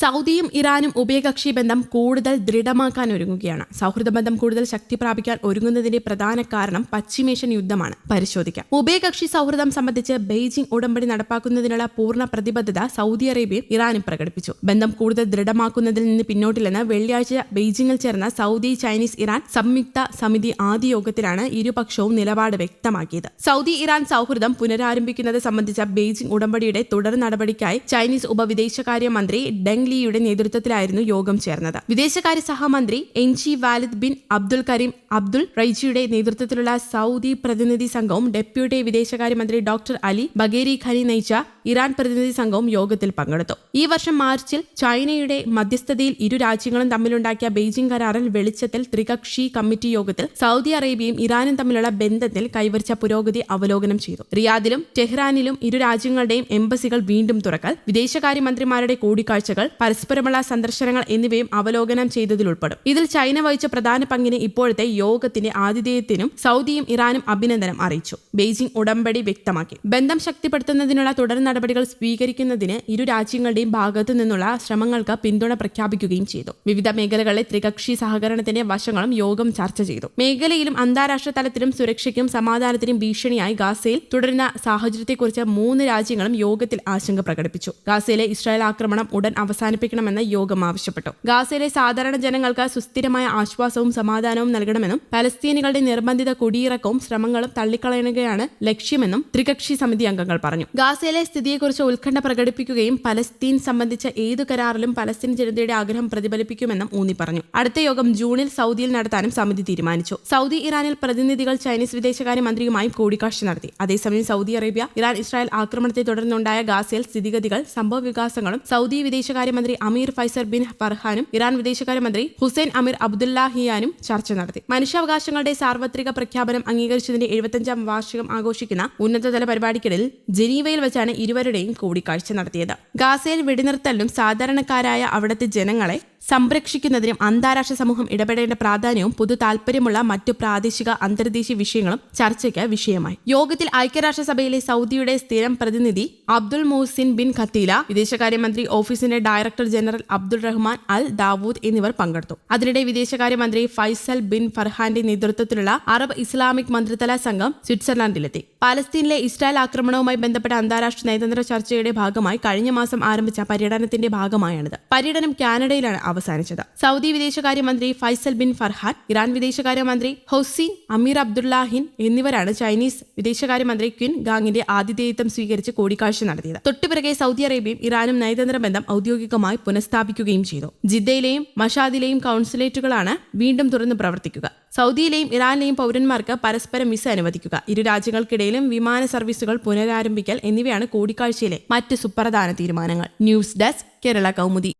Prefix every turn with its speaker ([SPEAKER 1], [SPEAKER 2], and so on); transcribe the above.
[SPEAKER 1] സൗദിയും ഇറാനും ഉഭയകക്ഷി ബന്ധം കൂടുതൽ ദൃഢമാക്കാൻ ഒരുങ്ങുകയാണ്. സൗഹൃദ ബന്ധം കൂടുതൽ ശക്തി പ്രാപിക്കാൻ ഒരുങ്ങുന്നതിന്റെ പ്രധാന കാരണം പശ്ചിമേഷ്യൻ യുദ്ധമാണ്. പരിശോധിക്കാം. ഉഭയകക്ഷി സൗഹൃദം സംബന്ധിച്ച് ബെയ്ജിംഗ് ഉടമ്പടി നടപ്പാക്കുന്നതിനുള്ള പൂർണ പ്രതിബദ്ധത സൗദി അറേബ്യയും ഇറാനും പ്രകടിപ്പിച്ചു. ബന്ധം കൂടുതൽ ദൃഢമാക്കുന്നതിൽ നിന്ന് പിന്നോട്ടില്ലെന്ന് വെള്ളിയാഴ്ച ബെയ്ജിംഗിൽ ചേർന്ന സൗദി ചൈനീസ് ഇറാൻ സംയുക്ത സമിതി ആദ്യ യോഗത്തിലാണ് ഇരുപക്ഷവും നിലപാട് വ്യക്തമാക്കിയത്. സൗദി ഇറാൻ സൗഹൃദം പുനരാരംഭിക്കുന്നത് സംബന്ധിച്ച ബെയ്ജിംഗ് ഉടമ്പടിയുടെ തുടർ നടപടിക്കായി ചൈനീസ് ഉപവിദേശകാര്യ മന്ത്രി ഡെങ് ലിയുടെ നേതൃത്വത്തിലായിരുന്നു യോഗം ചേർന്നത്. വിദേശകാര്യ സഹമന്ത്രി എൻ G Waleed bin Abdul Karim Abdul റൈജിയുടെ നേതൃത്വത്തിലുള്ള സൗദി പ്രതിനിധി സംഘവും ഡെപ്യൂട്ടി വിദേശകാര്യമന്ത്രി ഡോക്ടർ അലി ബഗേരി ഖനി നയിച്ച ഇറാൻ പ്രതിനിധി സംഘവും യോഗത്തിൽ പങ്കെടുത്തു. ഈ വർഷം മാർച്ചിൽ ചൈനയുടെ മധ്യസ്ഥതയിൽ ഇരു രാജ്യങ്ങളും തമ്മിലുണ്ടാക്കിയ ബെയ്ജിംഗ് കരാറിൽ വെളിച്ചത്തിൽ ത്രികക്ഷി കമ്മിറ്റി യോഗത്തിൽ സൗദി അറേബ്യയും ഇറാനും തമ്മിലുള്ള ബന്ധത്തിൽ കൈവരിച്ച പുരോഗതി അവലോകനം ചെയ്തു. റിയാദിലും ടെഹ്റാനിലും ഇരു രാജ്യങ്ങളുടെയും എംബസികൾ വീണ്ടും തുറക്കൽ വിദേശകാര്യമന്ത്രിമാരുടെ കൂടിക്കാഴ്ചകൾ പരസ്പരമുള്ള സന്ദർശനങ്ങൾ എന്നിവയും അവലോകനം ചെയ്തതിലുൾപ്പെടും. ഇതിൽ ചൈന വഹിച്ച പ്രധാന പങ്കിന് ഇപ്പോഴത്തെ യോഗത്തിന്റെ ആതിഥേയത്തിനും സൗദിയും ഇറാനും അഭിനന്ദനം അറിയിച്ചു. ബെയ്ജിംഗ് ഉടമ്പടി വ്യക്തമാക്കി. ബന്ധം ശക്തിപ്പെടുത്തുന്നതിനുള്ള തുടർ നടപടികൾ സ്വീകരിക്കുന്നതിന് ഇരു രാജ്യങ്ങളുടെയും ഭാഗത്തു നിന്നുള്ള ശ്രമങ്ങൾക്ക് പിന്തുണ പ്രഖ്യാപിക്കുകയും ചെയ്തു. വിവിധ മേഖലകളിലെ ത്രികക്ഷി സഹകരണത്തിന്റെ വശങ്ങളും യോഗം ചർച്ച ചെയ്തു. മേഖലയിലും അന്താരാഷ്ട്ര തലത്തിലും സുരക്ഷയ്ക്കും സമാധാനത്തിനും ഭീഷണിയായി ഗാസയിൽ തുടരുന്ന സാഹചര്യത്തെക്കുറിച്ച് മൂന്ന് രാജ്യങ്ങളും യോഗത്തിൽ ആശങ്ക പ്രകടിപ്പിച്ചു. ഗാസയിലെ ഇസ്രായേൽ ആക്രമണം ഉടൻ അവസാനിപ്പിക്കണമെന്ന് യോഗം ആവശ്യപ്പെട്ടു. ഗാസയിലെ സാധാരണ ജനങ്ങൾക്ക് സുസ്ഥിരമായ ആശ്വാസവും സമാധാനവും നൽകണമെന്നും പലസ്തീനികളുടെ നിർബന്ധിത കുടിയിറക്കവും ശ്രമങ്ങളും തള്ളിക്കളയുകയാണ് ലക്ഷ്യമെന്നും ത്രികക്ഷി സമിതി അംഗങ്ങൾ പറഞ്ഞു. ഗാസയിലെ സ്ഥിതിയെക്കുറിച്ച് ഉത്കണ്ഠ പ്രകടിപ്പിക്കുകയും പലസ്തീൻ സംബന്ധിച്ച ഏതു കരാറിലും പലസ്തീൻ ജനതയുടെ ആഗ്രഹം പ്രതിഫലിപ്പിക്കുമെന്നും ഊന്നി പറഞ്ഞു. അടുത്ത യോഗം ജൂണിൽ സൗദിയിൽ നടത്താനും സമിതി തീരുമാനിച്ചു. സൗദി ഇറാനിൽ പ്രതിനിധികൾ ചൈനീസ് വിദേശകാര്യ മന്ത്രിയുമായും കൂടിക്കാഴ്ച നടത്തി. അതേസമയം സൗദി അറേബ്യ ഇറാൻ ഇസ്രായേൽ ആക്രമണത്തെ തുടർന്നുണ്ടായ ഗാസയിൽ സ്ഥിതിഗതികൾ സംഭവ വികാസങ്ങളും സൗദി വിദേശകാര്യമന്ത്രി അമീർ ഫൈസർ ബിൻ ഫർഹാനും ഇറാൻ വിദേശകാര്യമന്ത്രി ഹുസൈൻ അമീർ അബ്ദുല്ലാഹിയാനും ചർച്ച നടത്തി. മനുഷ്യാവകാശങ്ങളുടെ സാർവത്രിക പ്രഖ്യാപനം അംഗീകരിച്ചതിന്റെ എഴുപത്തഞ്ചാം വാർഷികം ആഘോഷിക്കുന്ന ഉന്നതതല പരിപാടിക്കിടയിൽ ജനീവയിൽ വെച്ചാണ് ഇരുവരുടെയും കൂടിക്കാഴ്ച നടത്തിയത്. ഗാസയിൽ വെടിനിർത്തലിനും സാധാരണക്കാരായ അവിടുത്തെ ജനങ്ങളെ സംരക്ഷിക്കുന്നതിനും അന്താരാഷ്ട്ര സമൂഹം ഇടപെടേണ്ട പ്രാധാന്യവും പൊതു താൽപര്യമുള്ള മറ്റു പ്രാദേശിക അന്തർദേശീയ വിഷയങ്ങളും ചർച്ചയ്ക്ക് വിഷയമായി. യോഗത്തിൽ ഐക്യരാഷ്ട്രസഭയിലെ സൗദിയുടെ സ്ഥിരം പ്രതിനിധി അബ്ദുൾ മുഹസിൻ ബിൻ ഖത്തീല വിദേശകാര്യമന്ത്രി ഓഫീസിന്റെ director general Abdul Rahman Al Dawood എന്നിവർ പങ്കെടുത്തു. അതിനിടെ വിദേശകാര്യമന്ത്രി ഫൈസൽ ബിൻ ഫർഹാന്റെ നേതൃത്വത്തിലുള്ള അറബ് ഇസ്ലാമിക് മന്ത്രിതല സംഘം സ്വിറ്റ്സർലാൻഡിലെത്തി. പാലസ്തീനിലെ ഇസ്രായേൽ ആക്രമണവുമായി ബന്ധപ്പെട്ട അന്താരാഷ്ട്ര നയതന്ത്ര ചർച്ചയുടെ ഭാഗമായി കഴിഞ്ഞ മാസം ആരംഭിച്ച പര്യടനത്തിന്റെ ഭാഗമായാണിത്. പര്യടനം കാനഡയിലാണ് അവസാനിച്ചത്. സൗദി വിദേശകാര്യമന്ത്രി ഫൈസൽ ബിൻ ഫർഹാൻ ഇറാൻ വിദേശകാര്യമന്ത്രി ഹൊസീൻ അമീർ അബ്ദുല്ലാഹിൻ എന്നിവരാണ് ചൈനീസ് വിദേശകാര്യമന്ത്രി ക്വിൻ ഗാങ്ങിന്റെ ആതിഥേയത്വം സ്വീകരിച്ച് കൂടിക്കാഴ്ച നടത്തിയത്. തൊട്ടുപിറകെ സൗദി അറേബ്യയും ഇറാനും നയതന്ത്ര ബന്ധം ഔദ്യോഗികമായി പുനഃസ്ഥാപിക്കുകയും ചെയ്തു. ജിദ്ദയിലെയും മഷാദിലെയും കൌൺസുലേറ്റുകളാണ് വീണ്ടും തുറന്നു പ്രവർത്തിക്കുക. സൗദിയിലെയും ഇറാനിലെയും പൗരന്മാർക്ക് പരസ്പരം വിസ അനുവദിക്കുക. ഇരു രാജ്യങ്ങൾക്കിടയിലും വിമാന സർവീസുകൾ പുനരാരംഭിക്കൽ എന്നിവയാണ് കൂടിക്കാഴ്ചയിലെ മറ്റ് സുപ്രധാന തീരുമാനങ്ങൾ. News desk Kerala Kaumudi.